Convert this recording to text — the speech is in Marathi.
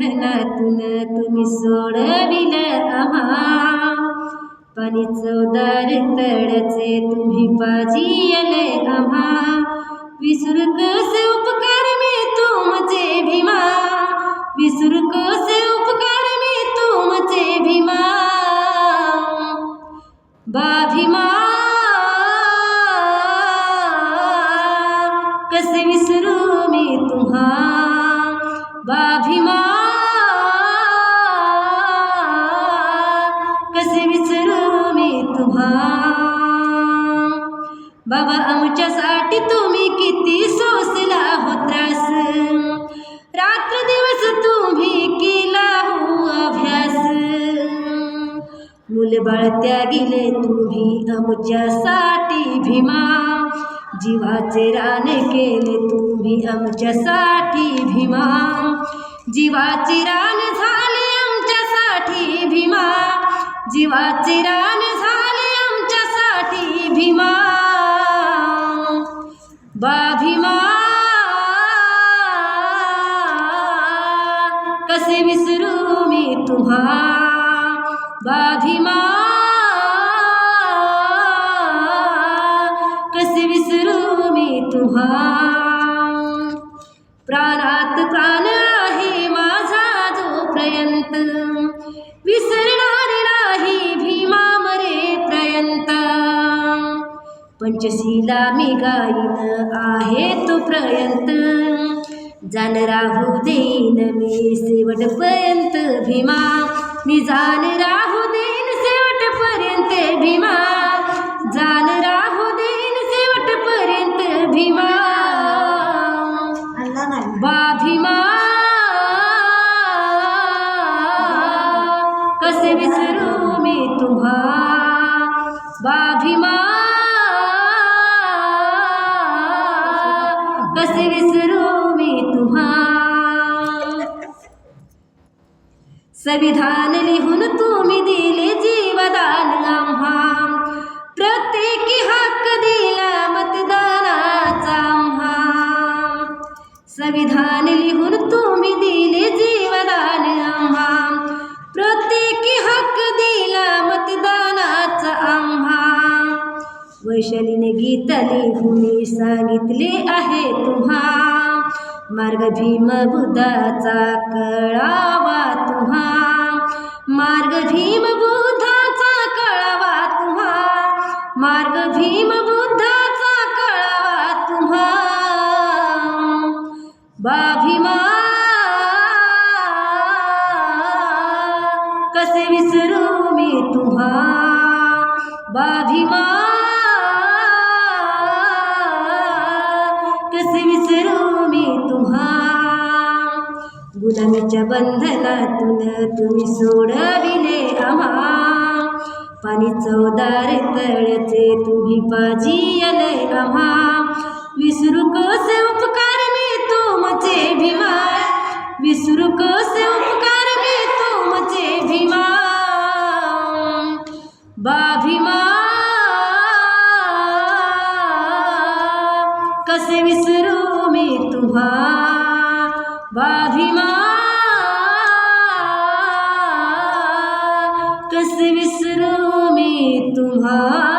धनातून तुम्ही सोडविलं आम्हा. पाणी चौदार तळचे तुम्ही पाजियले आम्हा. विसरू कसे उपकार मी तुमचे भीमा? विसरू कसे उपकार मी तुमचे भीमा? बा भीमा. कसे विसरू मी तुम्हा? बाभिमा मी बाबा आमच्यासाठी तुम्ही किती सोसला हो त्रास. रात्र दिवस तुम्ही केला हो अभ्यास. मुलबाळ त्यागिले तुम्ही आमच्यासाठी भीमा. जीवाचे रान केले तुम्ही आमच्यासाठी भीमा. जीवाचे रान झाले आमच्यासाठी भीमा. जीवाचे रान झाले बा कसे विसरू मी तुम्हा? बा कसे विसरू मी तुम्हा? प्राणात प्राण आहे माझा जोपर्यंत विसरणार विसर पंचशीला मी गाईन आहे तोपर्यंत जाण राहू देईन मी शेवटपर्यंत भीमा. मी जाण राहू देईन शेवटपर्यंत भीमा. जाण राहू देईन शेवटपर्यंत भीमा. बा भीमा. कसे विसरू मी तुम्हा? बा भीमा. संविधान लिहून तुम्ही दिले जीवदान आम्हा. प्रत्येकी हक्क दिला मतदानाचा आम्हा. संविधान लिहून तुम्ही दिले जीवदान आम्हा. प्रत्येकी हक्क दिला मतदानाचा आम्हा. वैशालीने गीत लिहून सांगितले आहे तुम्हा. मार्ग भीम बुद्धाचा कळावा तुम्हा. मार्ग भीम बुद्धाचा कळावा तुम्हा. मार्ग भीम बुद्धाचा कळावा तुम्हा. बाभिमा कसे विसरू मी तुम्हा. बाभीमा कसे विसरू मी तुम्हा गुलामीच्या बंधनातून तुम्ही सोडविले आम्हा. पाणी चौदार तळ्याचे तुम्ही पाजियले आम्हा. विसरू कसे उपकार मी तुमचे भीमा? विसरू कसे उपकार मी तुमचे भीमा? बा कसे विसरू मी तुम्हा बाधिमा? कसे विसरू मी तुम्हा